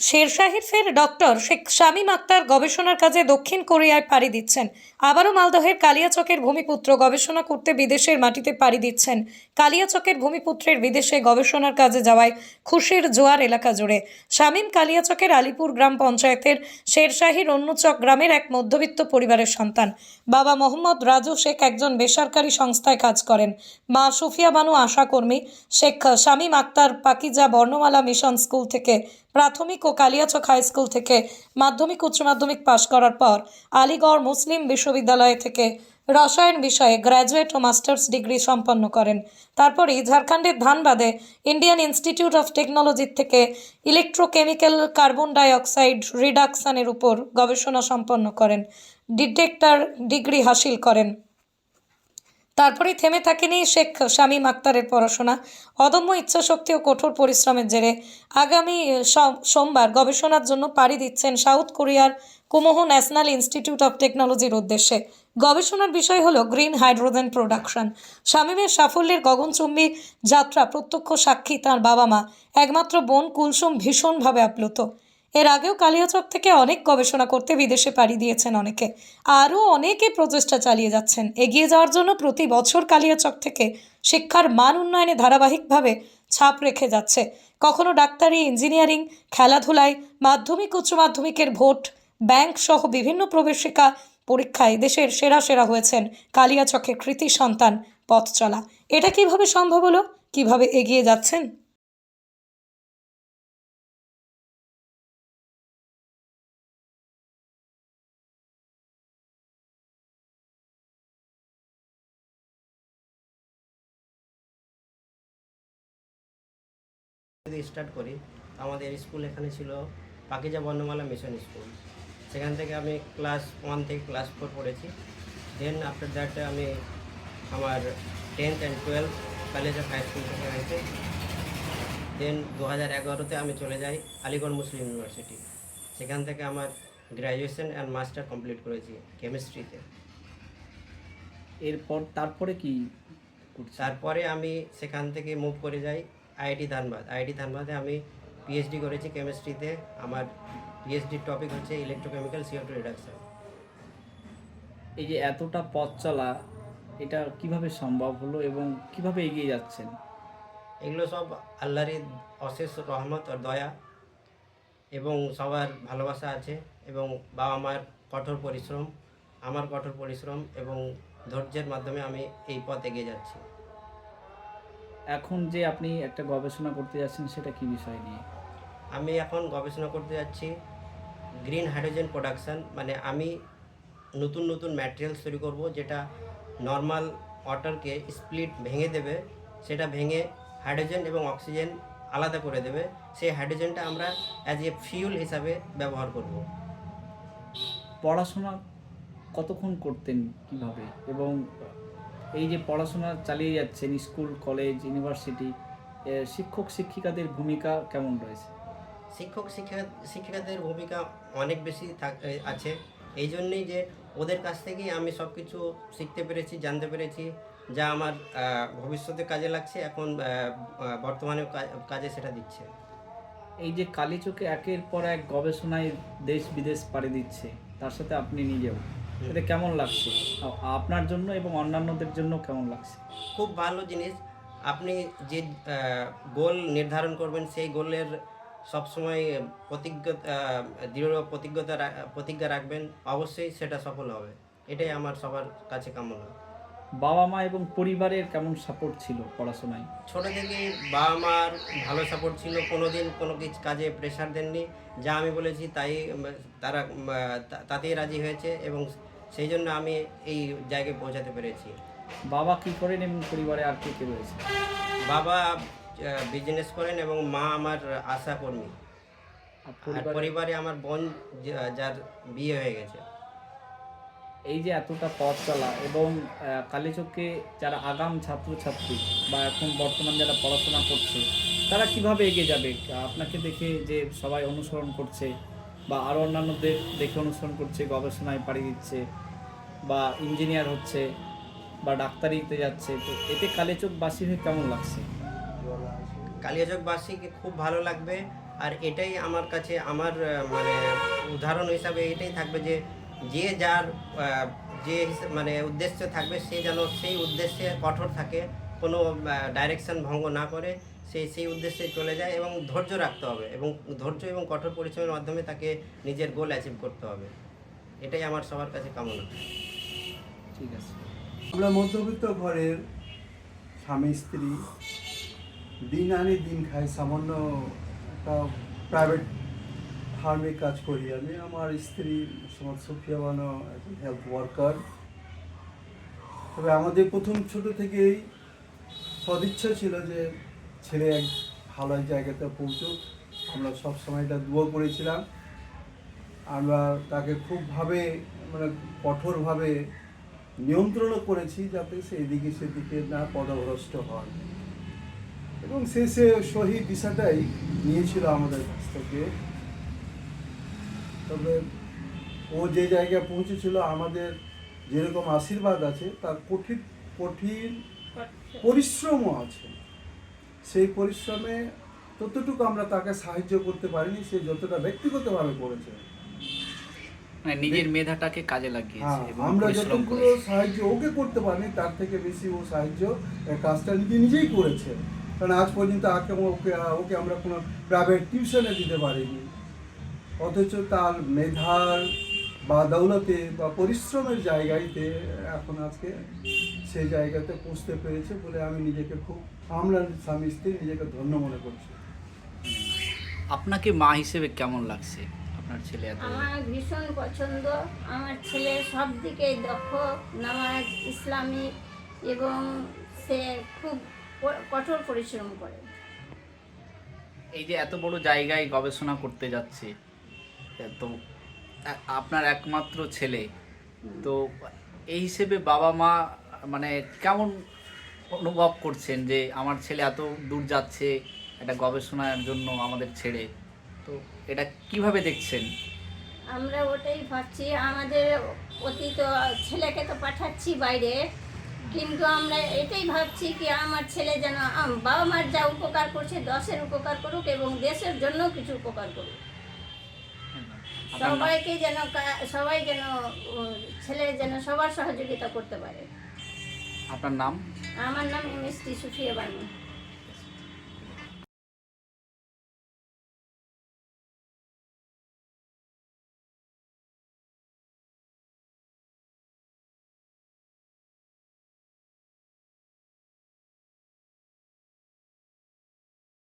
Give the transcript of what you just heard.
শেরশাহির ফের ডক্টর শেখ শামীম আক্তার গবেষণার কাজে দক্ষিণ কোরিয়ায় পাড়ি দিচ্ছেন। আবারও মালদহের কালিয়াচকের ভূমিপুত্র গবেষণা করতে বিদেশের মাটিতে পাড়ি দিচ্ছেন। কালিয়াচকের ভূমিপুত্রের বিদেশে গবেষণার কাজে যাওয়ায় খুশির জোয়ার এলাকা জুড়ে। শামীম কালিয়াচকের আলিপুর গ্রাম পঞ্চায়েতের শেরশাহির অন্যচক গ্রামের এক মধ্যবিত্ত পরিবারের সন্তান। বাবা মোহাম্মদ রাজু শেখ একজন বেসরকারি সংস্থায় কাজ করেন। মা সুফিয়া বানু আশাকর্মী। শেখ শামীম আক্তার পাকিজা বর্ণমালা মিশন স্কুল থেকে প্রাথমিক ও কালিয়াচক হাই স্কুল থেকে মাধ্যমিক, উচ্চ মাধ্যমিক পাশ করার পর আলিগড় মুসলিম বিশ্ববিদ্যালয় থেকে রসায়ন বিষয়ে গ্র্যাজুয়েট ও মাস্টার্স ডিগ্রি সম্পন্ন করেন। তারপরই ঝাড়খণ্ডের ধানবাদে ইন্ডিয়ান ইনস্টিটিউট অফ টেকনোলজি থেকে ইলেকট্রোকেমিক্যাল কার্বন ডাই অক্সাইড রিডাকশনের উপর গবেষণা সম্পন্ন করেন। ডিটেক্টর ডিগ্রি হাসিল করেন। তারপরেই থেমে থাকেনি শেখ শামীম আক্তারের পড়াশোনা। অদম্য ইচ্ছাশক্তি ও কঠোর পরিশ্রমের জেরে আগামী সম- সোমবার গবেষণার জন্য পাড়ি দিচ্ছেন সাউথ কোরিয়ার কুমোহো ন্যাশনাল ইনস্টিটিউট অফ টেকনোলজির উদ্দেশ্যে। গবেষণার বিষয় হলো গ্রিন হাইড্রোজেন প্রোডাকশন। শামীমের সাফল্যের গগনচুম্বী যাত্রা প্রত্যক্ষ সাক্ষী তার বাবা মা একমাত্র বোন কুলসুম ভীষণভাবে আপ্লুত। এর আগেও কালিয়াচক থেকে অনেক গবেষণা করতে বিদেশে পাড়ি দিয়েছেন অনেকে। আরও অনেকে প্রচেষ্টা চালিয়ে যাচ্ছেন। এগিয়ে যাওয়ার জন্য প্রতি বছর কালিয়াচক থেকে শিক্ষার মান উন্নয়নে ধারাবাহিকভাবে ছাপ রেখে যাচ্ছে। কখনো ডাক্তারি, ইঞ্জিনিয়ারিং, খেলাধুলায়, মাধ্যমিক, উচ্চ মাধ্যমিকের ভোট, ব্যাংক সহ বিভিন্ন প্রবেশিকা পরীক্ষায় দেশের সেরা সেরা হয়েছেন কালিয়াচকের কৃতি সন্তান পথ চলা এটা কীভাবে সম্ভব হলো? কীভাবে এগিয়ে যাচ্ছেন? যদি স্টার্ট করি। আমাদের স্কুল এখানে ছিল পাকিজা বর্ণমালা মিশন স্কুল সেখান থেকে আমি ক্লাস ওয়ান থেকে ক্লাস ফোর পড়েছি। দেন আফটার দ্যাট আমি আমার tenth and twelve college of high school থেকে হয়েছে দেন দু হাজার এগারোতে আমি চলে যাই আলিগড় মুসলিম ইউনিভার্সিটি সেখান থেকে আমার গ্র্যাজুয়েশন অ্যান্ড মাস্টার কমপ্লিট করেছি কেমিস্ট্রিতে এরপর তারপরে কি তারপরে আমি সেখান থেকে মুভ করে যাই আইআইটি ধানবাদ। আইআইটি ধানবাদে আমি পিএইচডি করেছি কেমিস্ট্রিতে আমার পিএইচডির টপিক হচ্ছে electrochemical C O two reduction এই যে এতটা পথ চলা এটা কীভাবে সম্ভব হলো এবং কীভাবে এগিয়ে যাচ্ছেন? এগুলো সব আল্লাহরই অশেষ রহমত আর দয়া এবং সবার ভালোবাসা আছে এবং বাবা মার কঠোর পরিশ্রম আমার কঠোর পরিশ্রম এবং ধৈর্যের মাধ্যমে আমি এই পথ এগিয়ে যাচ্ছি। এখন যে আপনি একটা গবেষণা করতে যাচ্ছেন সেটা কি বিষয় নিয়ে? আমি এখন গবেষণা করতে যাচ্ছি গ্রিন হাইড্রোজেন প্রোডাকশন মানে আমি নতুন নতুন ম্যাটেরিয়ালস তৈরি করব যেটা নর্মাল ওয়াটারকে স্প্লিট ভেঙে দেবে সেটা ভেঙে হাইড্রোজেন এবং অক্সিজেন আলাদা করে দেবে সেই হাইড্রোজেনটা আমরা অ্যাজ এ ফিউল হিসাবে ব্যবহার করব। পড়াশোনা কতক্ষণ করতেন কীভাবে? এবং এই যে পড়াশোনা চালিয়ে যাচ্ছেন স্কুল কলেজ ইউনিভার্সিটি শিক্ষক শিক্ষিকাদের ভূমিকা কেমন রয়েছে? শিক্ষক শিক্ষিকা শিক্ষিকাদের ভূমিকা অনেক বেশি থাক- আছে। এই জন্যেই যে ওদের কাছ থেকেই আমি সব কিছু শিখতে পেরেছি জানতে পেরেছি যা আমার ভবিষ্যতে কাজে লাগছে। এখন বর্তমানে কাজে সেটা দিচ্ছে। এই যে কালীচকে একের পর এক গবেষণায় দেশ বিদেশ পাড়ি দিচ্ছে তার সাথে আপনি নিজেও? এতে কেমন লাগছে? আপনার জন্য এবং অন্যান্যদের জন্য কেমন লাগছে? খুব ভালো জিনিস। আপনি যে গোল নির্ধারণ করবেন সেই গোলের সবসময় প্রতিজ্ঞ দৃঢ় প্রতিজ্ঞতা প্রতিজ্ঞা রাখবেন অবশ্যই সেটা সফল হবে। এটাই আমার সবার কাছে কামনা। বাবা মা এবং পরিবারের কেমন সাপোর্ট ছিল পড়াশোনায়? ছোট থেকে বাবা মার ভালো সাপোর্ট ছিল কোনোদিন কোনো কিছু কাজে প্রেশার দেননি। যা আমি বলেছি তাই তারা তাতেই রাজি হয়েছে এবং সেই জন্য আমি এই জায়গায় পৌঁছাতে পেরেছি। বাবা কি করেন এবং পরিবারে আর কে কে রয়েছে? বাবা বিজনেস করেন এবং মা আমার আশা কর্মী। আর পরিবারে? আমার বোন যার বিয়ে হয়ে গেছে। এই যে এতটা পথ চলা এবং কালীচকে যারা আগাম ছাত্রছাত্রী বা এখন বর্তমান যারা পড়াশোনা করছে তারা কীভাবে এগিয়ে যাবে? আপনাকে দেখে যে সবাই অনুসরণ করছে বা আরও অন্যান্যদের দেখে অনুসরণ করছে, গবেষণায় পাড়ি দিচ্ছে বা ইঞ্জিনিয়ার হচ্ছে বা ডাক্তারিতে যাচ্ছে, তো এতে কালীচকবাসী হয়ে কেমন লাগছে? কালিয়াচকবাসীকে খুব ভালো লাগবে। আর এটাই আমার কাছে, আমার মানে উদাহরণ হিসাবে এটাই থাকবে যে যে যার যে মানে উদ্দেশ্য থাকবে, সে যেন সেই উদ্দেশ্যে কঠোর থাকে, কোনো ডাইরেকশন ভঙ্গ না করে। সেই সেই উদ্দেশ্যে চলে যায় এবং ধৈর্য রাখতে হবে এবং ধৈর্য এবং কঠোর পরিশ্রমের মাধ্যমে তাকে নিজের গোল অ্যাচিভ করতে হবে। এটাই আমার সবার কাছে কামনা। ঠিক আছে। আমরা মধ্যবিত্ত ঘরের স্বামী স্ত্রী দিন আনি দিন খাই সামান্য একটা প্রাইভেট ফার্মে কাজ করি আমি। আমার স্ত্রী সমাজ সুফিয়া বানো একজন হেলথ ওয়ার্কার তবে আমাদের প্রথম ছোট থেকেই সদিচ্ছা ছিল যে ছেলে এক ভালো এক জায়গাতে পৌঁছুক। আমরা সব সময় এটা দুয়ো করেছিলাম। আমরা তাকে খুবভাবে মানে কঠোরভাবে নিয়ন্ত্রণও করেছি যাতে সে এদিকে সেদিকে না পদভ্রষ্ট হয়। এবং সে সে সহি দিশাটাই নিয়েছিল আমাদের কাছ থেকে। তবে ও যে জায়গায় পৌঁছেছিল আমাদের যেরকম আশীর্বাদ আছে তার কঠিন কঠিন। পরিশ্রমও আছে। সেই পরিশ্রমে ততটুকু আমরা তাকে সাহায্য করতে পারিনি সে যতটা ব্যক্তিগতভাবে করেছে। মানে নিজের মেধাটাকে কাজে লাগিয়েছে হ্যাঁ আমরা যতগুলো সাহায্য ওকে করতে পারিনি তার থেকে বেশি ও সাহায্য কাজটা নিজে নিজেই করেছে। কারণ আজ পর্যন্ত আগে ওকে ওকে আমরা কোনো প্রাইভেট টিউশনে দিতে পারিনি। অথচ তার মেধার বা দৌলতে বা পরিশ্রমের জায়গাতে এখন আজকে সেই জায়গাতে পৌঁছতে পেরেছে বলে আমি নিজেকে খুব আমরা স্বামী স্ত্রী নিজেকে ধন্য মনে করছি। আপনাকে মা হিসেবে কেমন লাগছে? আপনার ছেলে এত আমার ভীষণ পছন্দ। আমার ছেলে সব দিকে দক্ষ নামাজ ইসলামিক এবং সে খুব কঠোর পরিশ্রম করে। এই যে এত বড় জায়গায় গবেষণা করতে যাচ্ছে তো আপনার একমাত্র ছেলে তো এই হিসেবে বাবা মা মানে কেমন অনুভব করছেন যে আমার ছেলে এত দূর যাচ্ছে একটা গবেষণার জন্য আমাদের ছেড়ে? তো এটা কীভাবে দেখছেন? আমরা ওটাই ভাবছি আমাদের অতীত ছেলেকে তো পাঠাচ্ছি বাইরে কিন্তু আমরা এটাই ভাবছি কি আমার ছেলে যেন বাবা মার যা উপকার করছে দশের উপকার করুক এবং দেশের জন্য কিছু উপকার করুক। সবাইকে যেন সবাই যেন ছেলে যেন সবার সহযোগিতা করতে পারে। আপনার নাম? আমার নাম মিষ্টি সুফিয়া বানু।